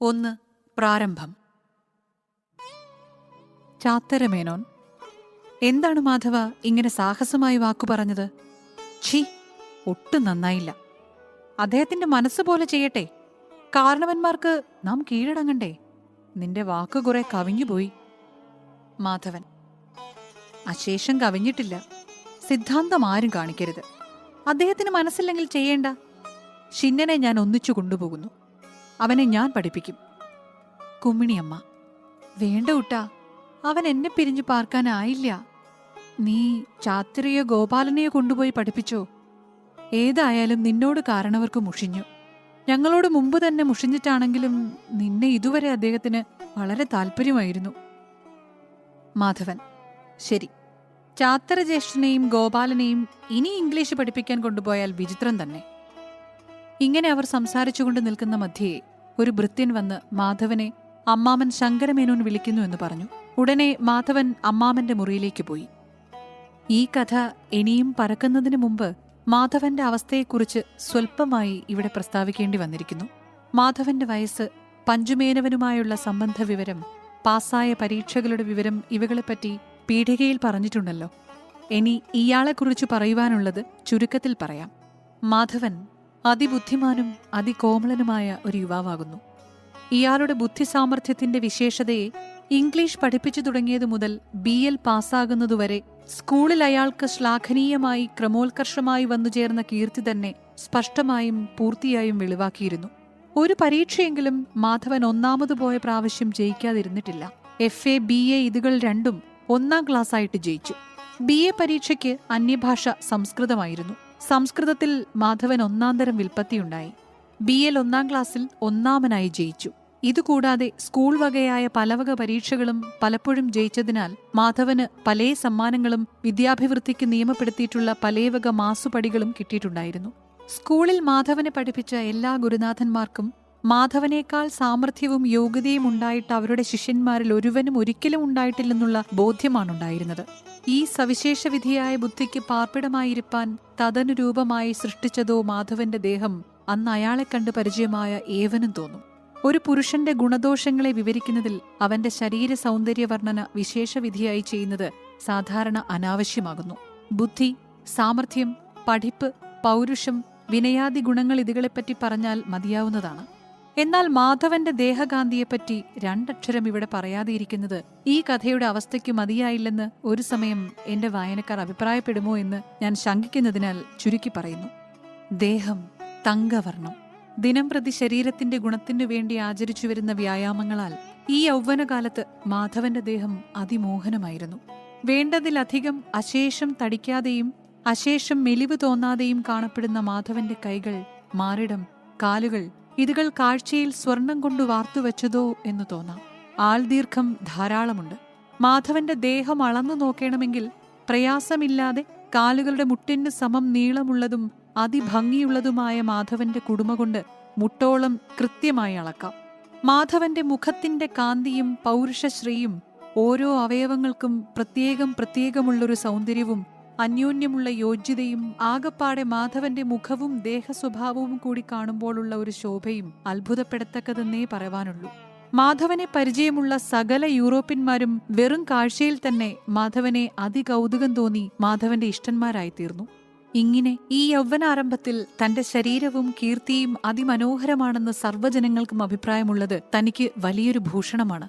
ഒന്ന് പ്രാരംഭം. ചാത്തരമേനോൻ എന്താണ് മാധവ ഇങ്ങനെ സാഹസമായി വാക്കു പറഞ്ഞത്? ഛി ഒട്ടും നന്നായില്ല. അദ്ദേഹത്തിന്റെ മനസ്സ് പോലെ ചെയ്യട്ടെ. കാരണവന്മാർക്ക് നാം കീഴടങ്ങണ്ടേ. നിന്റെ വാക്ക് കുറെ കവിഞ്ഞുപോയി. മാധവൻ അശേഷം കവിഞ്ഞിട്ടില്ല. സിദ്ധാന്തം ആരും കാണിക്കരുത്. അദ്ദേഹത്തിന് മനസ്സില്ലെങ്കിൽ ചെയ്യേണ്ട. ഷിന്നനെ ഞാൻ ഒന്നിച്ചു കൊണ്ടുപോകുന്നു. അവനെ ഞാൻ പഠിപ്പിക്കും. കുമ്മിണിയമ്മ വേണ്ട കുട്ടാ അവൻ എന്നെ പിരിഞ്ഞു പാർക്കാനായില്ല. നീ ചാത്തിരിയെ ഗോപാലനെയോ കൊണ്ടുപോയി പഠിപ്പിച്ചോ? ഏതായാലും നിന്നോട് കാരണവർക്ക് മുഷിഞ്ഞു. ഞങ്ങളോട് മുമ്പ് തന്നെ മുഷിഞ്ഞിട്ടാണെങ്കിലും നിന്നെ ഇതുവരെ അദ്ദേഹത്തിന് വളരെ താല്പര്യമായിരുന്നു മാധവൻ ശരി. ചാത്തര ജ്യേഷ്ഠനെയും ഗോപാലനെയും ഇനി ഇംഗ്ലീഷ് പഠിപ്പിക്കാൻ കൊണ്ടുപോയാൽ വിചിത്രം തന്നെ. ഇങ്ങനെ അവർ സംസാരിച്ചുകൊണ്ട് നിൽക്കുന്ന മധ്യേ ഒരു ഭൃത്യൻ വന്ന് മാധവനെ അമ്മാമൻ ശങ്കരമേനോൻ വിളിക്കുന്നു എന്ന് പറഞ്ഞു. ഉടനെ മാധവൻ അമ്മാമന്റെ മുറിയിലേക്ക് പോയി. ഈ കഥ ഇനിയും പറക്കുന്നതിന് മുമ്പ് മാധവന്റെ അവസ്ഥയെക്കുറിച്ച് സ്വൽപ്പമായി ഇവിടെ പ്രസ്താവിക്കേണ്ടി വന്നിരിക്കുന്നു. മാധവന്റെ വയസ്സ് പഞ്ചുമേനവനുമായുള്ള സംബന്ധ വിവരം പാസ്സായ പരീക്ഷകളുടെ വിവരം ഇവകളെപ്പറ്റി പീഠികയിൽ പറഞ്ഞിട്ടുണ്ടല്ലോ. ഇനി ഇയാളെക്കുറിച്ച് പറയുവാനുള്ളത് ചുരുക്കത്തിൽ പറയാം. മാധവൻ അതിബുദ്ധിമാനും അതികോമളനുമായ ഒരു യുവാവാകുന്നു. ഇയാളുടെ ബുദ്ധി സാമർഥ്യത്തിന്റെ വിശേഷതയെ ഇംഗ്ലീഷ് പഠിപ്പിച്ചു തുടങ്ങിയതു മുതൽ ബി എൽ പാസ്സാകുന്നതുവരെ സ്കൂളിൽ അയാൾക്ക് ശ്ലാഘനീയമായി ക്രമോത്കർഷമായി വന്നുചേർന്ന കീർത്തി തന്നെ സ്പഷ്ടമായും പൂർത്തിയായും വെളിവാക്കിയിരുന്നു. ഒരു പരീക്ഷയെങ്കിലും മാധവൻ ഒന്നാമത് പോയ പ്രാവശ്യം ജയിക്കാതിരുന്നിട്ടില്ല. എഫ് എ ബി എ ഇതുകൾ രണ്ടും ഒന്നാം ക്ലാസ്സായിട്ട് ജയിച്ചു. ബി എ പരീക്ഷയ്ക്ക് അന്യഭാഷ സംസ്കൃതമായിരുന്നു. സംസ്കൃതത്തിൽ മാധവൻ ഒന്നാന്തരം വിൽപ്പത്തിയുണ്ടായി. ബി എൽ ഒന്നാം ക്ലാസ്സിൽ ഒന്നാമനായി ജയിച്ചു. ഇതുകൂടാതെ സ്കൂൾ വകയായ പലവക പരീക്ഷകളും പലപ്പോഴും ജയിച്ചതിനാൽ മാധവന് പല സമ്മാനങ്ങളും വിദ്യാഭിവൃദ്ധിക്ക് നിയമപ്പെടുത്തിയിട്ടുള്ള പലവക മാസുപടികളും കിട്ടിയിട്ടുണ്ടായിരുന്നു. സ്കൂളിൽ മാധവനെ പഠിപ്പിച്ച എല്ലാ ഗുരുനാഥന്മാർക്കും മാധവനേക്കാൾ സാമർഥ്യവും യോഗ്യതയും ഉണ്ടായിട്ട് അവരുടെ ശിഷ്യന്മാരിൽ ഒരുവനും ഒരിക്കലും ഉണ്ടായിട്ടില്ലെന്നുള്ള ബോധ്യമാണുണ്ടായിരുന്നത്. ഈ സവിശേഷ വിധിയായ ബുദ്ധിക്ക് പാർപ്പിടമായിരിക്കാൻ തദനുരൂപമായി സൃഷ്ടിച്ചതോ മാധവന്റെ ദേഹം അന്ന് അയാളെ കണ്ട് പരിചയമായ ഏവനും തോന്നും. ഒരു പുരുഷന്റെ ഗുണദോഷങ്ങളെ വിവരിക്കുന്നതിൽ അവന്റെ ശരീര സൗന്ദര്യ വർണന വിശേഷവിധിയായി ചെയ്യുന്നത് സാധാരണ അനാവശ്യമാകുന്നു. ബുദ്ധി സാമർഥ്യം പഠിപ്പ് പൗരുഷം വിനയാദി ഗുണങ്ങൾ ഇതുകളെപ്പറ്റി പറഞ്ഞാൽ മതിയാവുന്നതാണ്. എന്നാൽ മാധവന്റെ ദേഹകാന്തിയെപ്പറ്റി രണ്ടക്ഷരം ഇവിടെ പറയാതെയിരിക്കുന്നത് ഈ കഥയുടെ അവസ്ഥയ്ക്ക് മതിയായില്ലെന്ന് ഒരു സമയം എന്റെ വായനക്കാർ അഭിപ്രായപ്പെടുമോ എന്ന് ഞാൻ ശങ്കിക്കുന്നതിനാൽ ചുരുക്കി പറയുന്നു. ദേഹം തങ്കവർണം ദിനം പ്രതി ശരീരത്തിന്റെ ഗുണത്തിനു വേണ്ടി ആചരിച്ചു വരുന്ന വ്യായാമങ്ങളാൽ ഈ യൗവനകാലത്ത് മാധവന്റെ ദേഹം അതിമോഹനമായിരുന്നു. വേണ്ടതിലധികം അശേഷം തടിക്കാതെയും അശേഷം മെലിവ് തോന്നാതെയും കാണപ്പെടുന്ന മാധവന്റെ കൈകൾ മാറിടം കാലുകൾ ഇതുകൾ കാഴ്ചയിൽ സ്വർണം കൊണ്ട് വാർത്തുവെച്ചതോ എന്ന് തോന്നാം. ആൾദീർഘം ധാരാളമുണ്ട്. മാധവന്റെ ദേഹം അളന്നു നോക്കണമെങ്കിൽ പ്രയാസമില്ലാതെ കാലുകളുടെ മുട്ടിന് സമം നീളമുള്ളതും അതിഭംഗിയുള്ളതുമായ മാധവന്റെ കുടുമ കൊണ്ട് മുട്ടോളം കൃത്യമായി അളക്കാം. മാധവന്റെ മുഖത്തിന്റെ കാന്തിയും പൗരുഷശ്രീയും ഓരോ അവയവങ്ങൾക്കും പ്രത്യേകം പ്രത്യേകമുള്ളൊരു സൗന്ദര്യവും അന്യോന്യമുള്ള യോഗ്യതയും ആകപ്പാടെ മാധവന്റെ മുഖവും ദേഹസ്വഭാവവും കൂടി കാണുമ്പോഴുള്ള ഒരു ശോഭയും അത്ഭുതപ്പെടത്തക്കതെന്നേ പറയാനുള്ളൂ മാധവനെ പരിചയമുള്ള സകല യൂറോപ്യന്മാരും വെറും കാഴ്ചയിൽ തന്നെ മാധവനെ അതികൗതുകം തോന്നി മാധവന്റെ ഇഷ്ടന്മാരായിത്തീർന്നു. ഇങ്ങനെ ഈ യൗവനാരംഭത്തിൽ തന്റെ ശരീരവും കീർത്തിയും അതിമനോഹരമാണെന്ന് സർവജനങ്ങൾക്കും അഭിപ്രായമുള്ളത് തനിക്ക് വലിയൊരു ഭൂഷണമാണ്.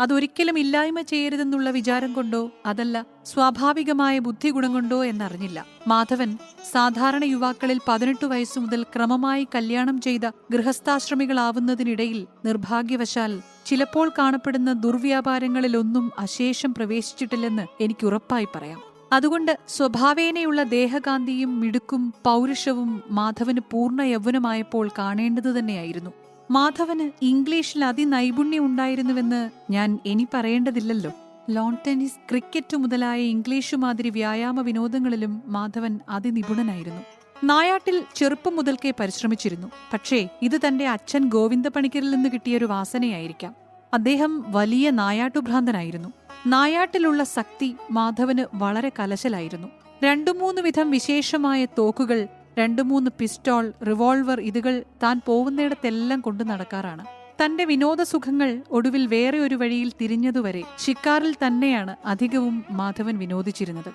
അതൊരിക്കലും ഇല്ലായ്മ ചെയ്യരുതെന്നുള്ള വിചാരം കൊണ്ടോ അതല്ല സ്വാഭാവികമായ ബുദ്ധി ഗുണം കൊണ്ടോ എന്നറിഞ്ഞില്ല. മാധവൻ സാധാരണ യുവാക്കളിൽ പതിനെട്ട് വയസ്സു മുതൽ ക്രമമായി കല്യാണം ചെയ്ത ഗൃഹസ്ഥാശ്രമികളാവുന്നതിനിടയിൽ നിർഭാഗ്യവശാൽ ചിലപ്പോൾ കാണപ്പെടുന്ന ദുർവ്യാപാരങ്ങളിലൊന്നും അശേഷം പ്രവേശിച്ചിട്ടില്ലെന്ന് എനിക്ക് ഉറപ്പായി പറയാം. അതുകൊണ്ട് സ്വഭാവേനയുള്ള ദേഹകാന്തിയും മിടുക്കും പൗരുഷവും മാധവന് പൂർണ യൗവനമായപ്പോൾ കാണേണ്ടത് തന്നെയായിരുന്നു മാധവന് ഇംഗ്ലീഷിൽ അതിനൈപുണ്യം ഉണ്ടായിരുന്നുവെന്ന് ഞാൻ ഇനി പറയേണ്ടതില്ലല്ലോ. ലോൺ ടെന്നീസ് ക്രിക്കറ്റ് മുതലായ ഇംഗ്ലീഷു മാതിരി വ്യായാമ വിനോദങ്ങളിലും മാധവൻ അതിനിപുണനായിരുന്നു. നായാട്ടിൽ ചെറുപ്പം മുതൽക്കേ പരിശ്രമിച്ചിരുന്നു. പക്ഷേ ഇത് തന്റെ അച്ഛൻ ഗോവിന്ദ പണിക്കരിൽ നിന്ന് കിട്ടിയൊരു വാസനയായിരിക്കാം. അദ്ദേഹം വലിയ നായാട്ടുഭ്രാന്തനായിരുന്നു. നായാട്ടിലുള്ള ശക്തി മാധവന് വളരെ കലശലായിരുന്നു. രണ്ടു മൂന്ന് വിധം വിശേഷമായ തോക്കുകൾ രണ്ടു മൂന്ന് പിസ്റ്റോൾ റിവോൾവർ ഇതുകൾ താൻ പോകുന്നിടത്തെല്ലാം കൊണ്ടു നടക്കാറാണ്. തന്റെ വിനോദസുഖങ്ങൾ ഒടുവിൽ വേറെ ഒരു വഴിയിൽ തിരിഞ്ഞതുവരെ ഷിക്കാറിൽ തന്നെയാണ് അധികവും മാധവൻ വിനോദിച്ചിരുന്നത്.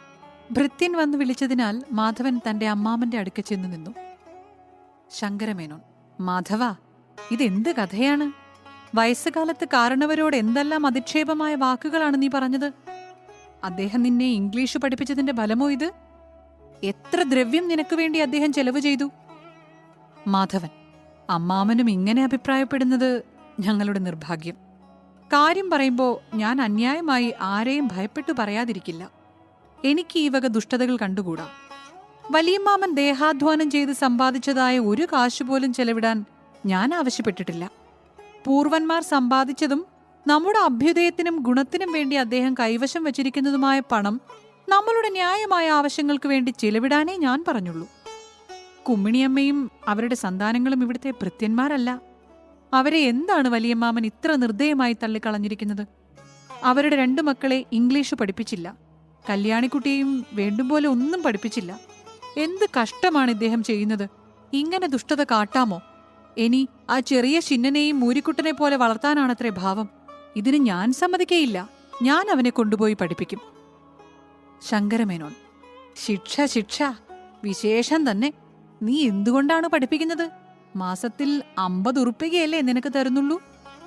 ഭൃത്യൻ വന്നു വിളിച്ചതിനാൽ മാധവൻ തന്റെ അമ്മാമന്റെ അടുക്ക ചെന്നു നിന്നു. ശങ്കരമേനോൻ മാധവ ഇതെന്ത് കഥയാണ്? വയസ്സുകാലത്ത് കാരണവരോട് എന്തെല്ലാം അധിക്ഷേപമായ വാക്കുകളാണ് നീ പറഞ്ഞത്? അദ്ദേഹം നിന്നെ ഇംഗ്ലീഷ് പഠിപ്പിച്ചതിന്റെ ഫലമോ ഇത്? എത്ര ദ്രവ്യം നിനക്ക് വേണ്ടി അദ്ദേഹം ചെലവ് ചെയ്തു? മാധവൻ അമ്മാമനും ഇങ്ങനെ അഭിപ്രായപ്പെടുന്നത് ഞങ്ങളുടെ നിർഭാഗ്യം. കാര്യം പറയുമ്പോൾ ഞാൻ അന്യായമായി ആരെയും ഭയപ്പെട്ടു പറയാതിരിക്കില്ല. എനിക്ക് ഈ വക ദുഷ്ടതകൾ കണ്ടുകൂടാ. വലിയമ്മാമൻ ദേഹാധ്വാനം ചെയ്ത് സമ്പാദിച്ചതായ ഒരു കാശുപോലും ചെലവിടാൻ ഞാൻ ആവശ്യപ്പെട്ടിട്ടില്ല. പൂർവന്മാർ സമ്പാദിച്ചതും നമ്മുടെ അഭ്യുദയത്തിനും ഗുണത്തിനും വേണ്ടി അദ്ദേഹം കൈവശം വച്ചിരിക്കുന്നതുമായ പണം നമ്മളുടെ ന്യായമായ ആവശ്യങ്ങൾക്ക് വേണ്ടി ചിലവിടാനേ ഞാൻ പറഞ്ഞുള്ളൂ. കുമ്മിണിയമ്മയും അവരുടെ സന്താനങ്ങളും ഇവിടുത്തെ ഭൃത്യന്മാരല്ല. അവരെ എന്താണ് വലിയമ്മാമൻ ഇത്ര നിർദ്ദയമായി തള്ളിക്കളഞ്ഞിരിക്കുന്നത്? അവരുടെ രണ്ടു മക്കളെ ഇംഗ്ലീഷ് പഠിപ്പിച്ചില്ല. കല്യാണിക്കുട്ടിയെയും വേണ്ടും പോലെ ഒന്നും പഠിപ്പിച്ചില്ല. എന്ത് കഷ്ടമാണ് ഇദ്ദേഹം ചെയ്യുന്നത്? ഇങ്ങനെ ദുഷ്ടത കാട്ടാമോ? ഇനി ആ ചെറിയ ചിന്നനെയും മൂരിക്കുട്ടനെ പോലെ വളർത്താനാണത്രേ ഭാവം. ഇതിന് ഞാൻ സമ്മതിക്കേയില്ല. ഞാൻ അവനെ കൊണ്ടുപോയി പഠിപ്പിക്കും. ശങ്കരമേനോൻ ശിക്ഷ ശിക്ഷ. വിശേഷം തന്നെ. നീ എന്തുകൊണ്ടാണ് പഠിപ്പിക്കുന്നത്? മാസത്തിൽ അമ്പത് ഉറുപ്പികയല്ലേ നിനക്ക് തരുന്നുള്ളൂ?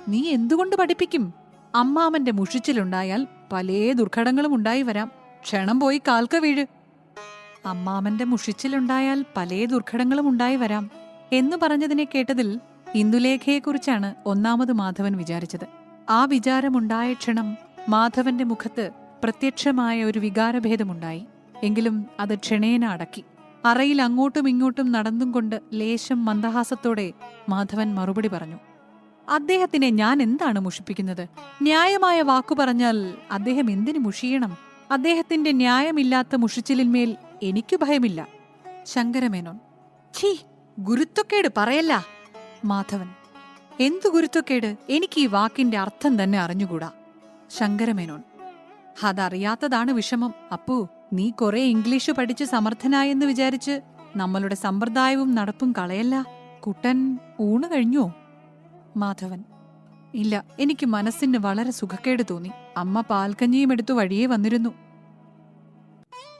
നീ എന്തുകൊണ്ട് പഠിപ്പിക്കും? അമ്മാമന്റെ മുഷിച്ചിലുണ്ടായാൽ പല ദുർഘടങ്ങളും ഉണ്ടായി വരാം. ക്ഷണം പോയി കാൽക്ക വീഴ്. അമ്മാമന്റെ മുഷിച്ചിലുണ്ടായാൽ പല ദുർഘടങ്ങളും ഉണ്ടായി വരാം എന്ന് പറഞ്ഞതിനെ കേട്ടതിൽ ഇന്ദുലേഖയെക്കുറിച്ചാണ് ഒന്നാമത് മാധവൻ വിചാരിച്ചത്. ആ വിചാരമുണ്ടായ ക്ഷണം മാധവന്റെ മുഖത്ത് പ്രത്യക്ഷമായ ഒരു വികാരഭേദമുണ്ടായി. എങ്കിലും അത് ക്ഷണേന അടക്കി. അറയിൽ അങ്ങോട്ടും ഇങ്ങോട്ടും നടന്നും കൊണ്ട് ലേശം മന്ദഹാസത്തോടെ മാധവൻ മറുപടി പറഞ്ഞു. അദ്ദേഹത്തിനെ ഞാൻ എന്താണ് മുഷിപ്പിക്കുന്നത്? ന്യായമായ വാക്കു പറഞ്ഞാൽ അദ്ദേഹം എന്തിനു മുഷിയണം? അദ്ദേഹത്തിന്റെ ന്യായമില്ലാത്ത മുഷിച്ചിലിന്മേൽ എനിക്ക് ഭയമില്ല. ശങ്കരമേനോൻ ഛീ ഗുരുത്വക്കേട് പറയല്ല. മാധവൻ എന്തു ഗുരുത്വക്കേട്? എനിക്ക് ഈ വാക്കിന്റെ അർത്ഥം തന്നെ അറിഞ്ഞുകൂടാ. ശങ്കരമേനോൻ അതറിയാത്തതാണ് വിഷമം. അപ്പു നീ കുറെ ഇംഗ്ലീഷ് പഠിച്ച് സമർത്ഥനായെന്ന് വിചാരിച്ച് നമ്മളുടെ സമ്പ്രദായവും നടപ്പും കളയല്ല. കുട്ടൻ ഊണ് കഴിഞ്ഞോ? മാധവൻ ഇല്ല എനിക്ക് മനസ്സിന് വളരെ സുഖക്കേട് തോന്നി. അമ്മ പാൽക്കഞ്ഞിയും എടുത്തു വഴിയേ വന്നിരുന്നു.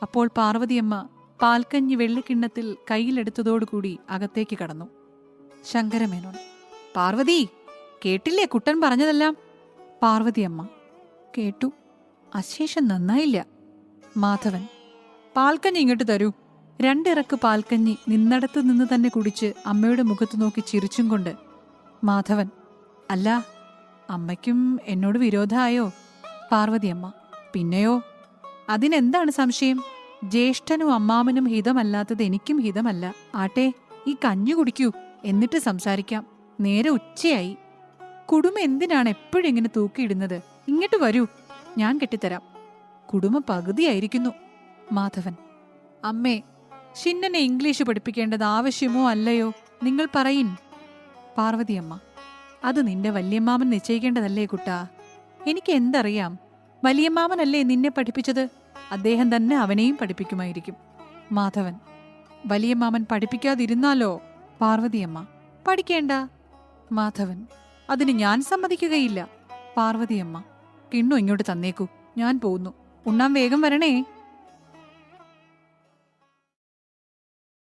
അപ്പോൾ പാർവതിയമ്മ പാൽക്കഞ്ഞി വെള്ളിക്കിണ്ണത്തിൽ കയ്യിലെടുത്തതോടുകൂടി അകത്തേക്ക് കടന്നു. ശങ്കരമേനോൻ പാർവതി കേട്ടില്ലേ കുട്ടൻ പറഞ്ഞതെല്ലാം? പാർവതിയമ്മ കേട്ടു. അശേഷം നന്നായില്ല. മാധവൻ പാൽക്കഞ്ഞി ഇങ്ങോട്ട് തരൂ. രണ്ടിറക്ക് പാൽക്കഞ്ഞി നിന്നടത്തു നിന്ന് തന്നെ കുടിച്ച് അമ്മയുടെ മുഖത്ത് നോക്കി ചിരിച്ചും കൊണ്ട്. മാധവൻ അല്ല അമ്മയ്ക്കും എന്നോട് വിരോധമായോ? പാർവതിയമ്മ പിന്നെയോ? അതിനെന്താണ് സംശയം? ജ്യേഷ്ഠനും അമ്മാമനും ഹിതമല്ലാത്തത് എനിക്കും ഹിതമല്ല. ആട്ടെ ഈ കഞ്ഞു കുടിക്കൂ. എന്നിട്ട് സംസാരിക്കാം. നേരെ ഉച്ചയായി. കുടുംബം എന്തിനാണ് എപ്പോഴും ഇങ്ങനെ തൂക്കിയിടുന്നത്? ഇങ്ങോട്ട് വരൂ. ഞാൻ കെട്ടിത്തരാം. കുടുംബ പകുതിയായിരിക്കുന്നു. മാധവൻ അമ്മേ ഷിന്നനെ ഇംഗ്ലീഷ് പഠിപ്പിക്കേണ്ടത് ആവശ്യമോ അല്ലയോ? നിങ്ങൾ പറയിൻ പാർവതിയമ്മ അത് നിന്റെ വല്യമ്മാമൻ നിശ്ചയിക്കേണ്ടതല്ലേ കുട്ടാ? എനിക്ക് എന്തറിയാം? വലിയമ്മാമനല്ലേ നിന്നെ പഠിപ്പിച്ചത്? അദ്ദേഹം തന്നെ അവനെയും പഠിപ്പിക്കുമായിരിക്കും. മാധവൻ വലിയമ്മാമൻ പഠിപ്പിക്കാതിരുന്നാലോ? പാർവതിയമ്മ പഠിക്കേണ്ട. മാധവൻ അതിന് ഞാൻ സമ്മതിക്കുകയില്ല. പാർവതിയമ്മ കിണ്ണു ഇങ്ങോട്ട് തന്നേക്കൂ. ഞാൻ പോകുന്നു. ഉണ്ണാൻ വേഗം വരണേ.